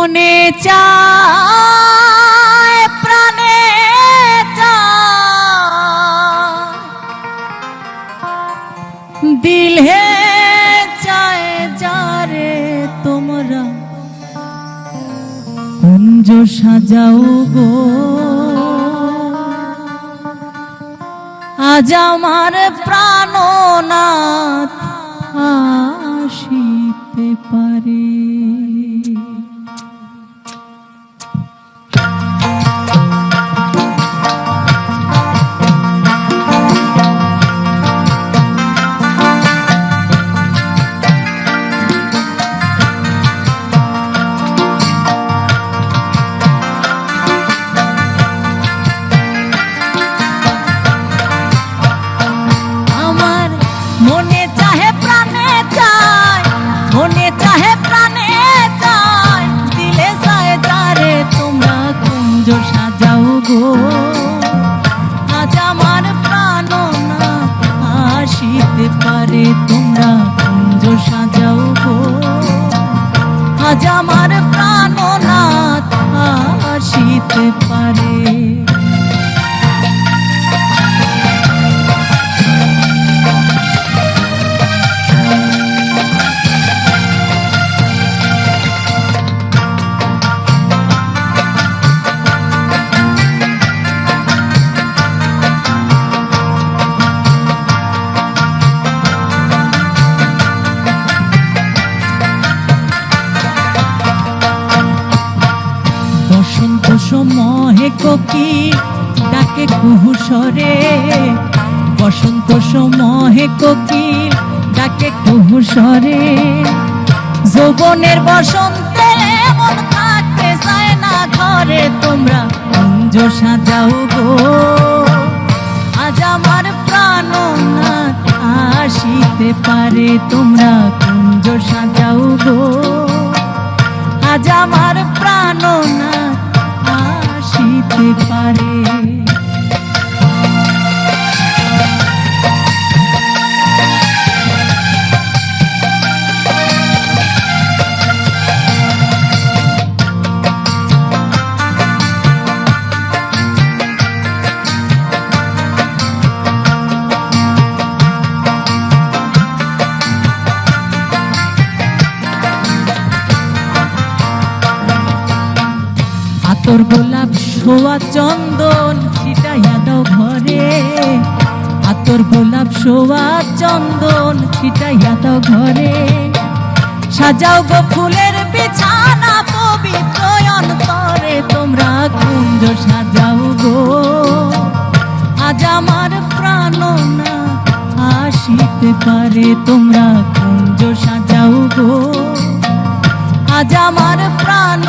মনে চায় প্রাণে দিলে চায় যারে তোমরা। কুঞ্জ সাজাও গো। আজ আমার প্রাণনাথ আসিতে আজ আমার প্রাণ না আসিতে পারে তোমরা কুঞ্জ সাজাও গো। আজ আমার প্রাণ না আসিতে পারে সময়ে কোকি ডাকে কুহুসরে বসন্ত সময়ে কোকি ডাকে কুহুসরে যৌবনের বসন্তে মন থাকতে চায় না ঘরে, তোমরা কুঞ্জ সাজাও গো। আজ আমার প্রাণ না আসিতে পারে, তোমরা কুঞ্জ সাজাও গো। আজ আমার প্রাণ না আতর গোলাপ শোয়া চন্দন ছিটাইয়া দাও ঘরে। আতর গোলাপ শোয়া চন্দন ছিটাইয়া দাও ঘরে। সাজাও গো ফুলের বিছানা পবিত্র অন্তরে, তোমরা কুঞ্জ সাজাও গো। আজ আমার প্রাণ না আসিতে পারে, তোমরা কুঞ্জ সাজাও গো। আজ আমার প্রাণ